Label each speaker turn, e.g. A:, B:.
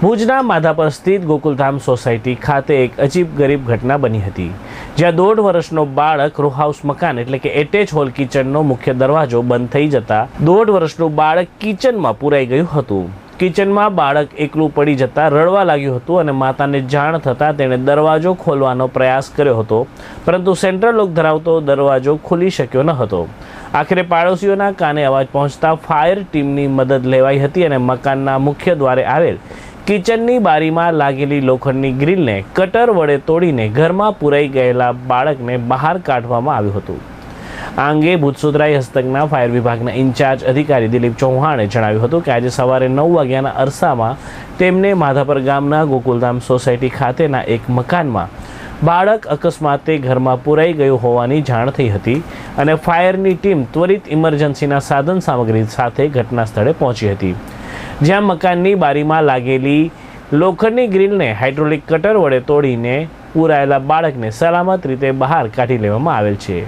A: ભુજના માધાપર સ્થિત ગોકુલધામ સોસાયટી ખાતે એક અજીબ ગરીબ ઘટના બની હતી, જ્યાં દોઢ વર્ષનો બાળક રો હાઉસ મકાન એટલે કે એટેચ હોલ કિચનનો મુખ્ય દરવાજો બંધ થઈ જતા દોઢ વર્ષનું બાળક કિચનમાં પુરાઈ ગયું હતું. કિચનમાં બાળક એકલું પડી જતાં રડવા લાગ્યું હતું અને માતાને જાણ થતાં તેણે દરવાજો ખોલવાનો પ્રયાસ કર્યો હતો, પરંતુ સેન્ટ્રલ લોક ધરાવતો દરવાજો ખુલી શક્યો ન હતો. આખરે પાડોશીઓના કાને અવાજ પહોંચતા ફાયર ટીમની મદદ લેવાઈ હતી અને મકાનના મુખ્ય દ્વારે આવેલ કિચનની બારીમાં લાગેલી લોખંડની ગ્રીલને કટર વડે તોડીને ઘરમાં પુરાઈ ગયેલા બાળકને બહાર કાઢવામાં આવ્યું હતું. આ અંગે ભૂતસુદરાઈ હસ્તકના ફાયર વિભાગના ઇન્ચાર્જ અધિકારી દિલીપ ચૌહાણે જણાવ્યું હતું કે આજે સવારે નવ વાગ્યાના અરસામાં તેમને માધાપર ગામના ગોકુલધામ સોસાયટી ખાતેના એક મકાનમાં બાળક અકસ્માતે ઘરમાં પુરાઈ ગયું હોવાની જાણ થઈ હતી અને ફાયરની ટીમ ત્વરિત ઇમરજન્સીના સાધન સામગ્રી સાથે ઘટના સ્થળે પહોંચી હતી. જ્યાં મકાનની બારીમાં લાગેલી લોખંડની ગ્રીલને હાઇડ્રોલિક કટર વડે તોડીને પૂરાયેલા બાળકને સલામત રીતે બહાર કાઢી લેવામાં આવેલ છે.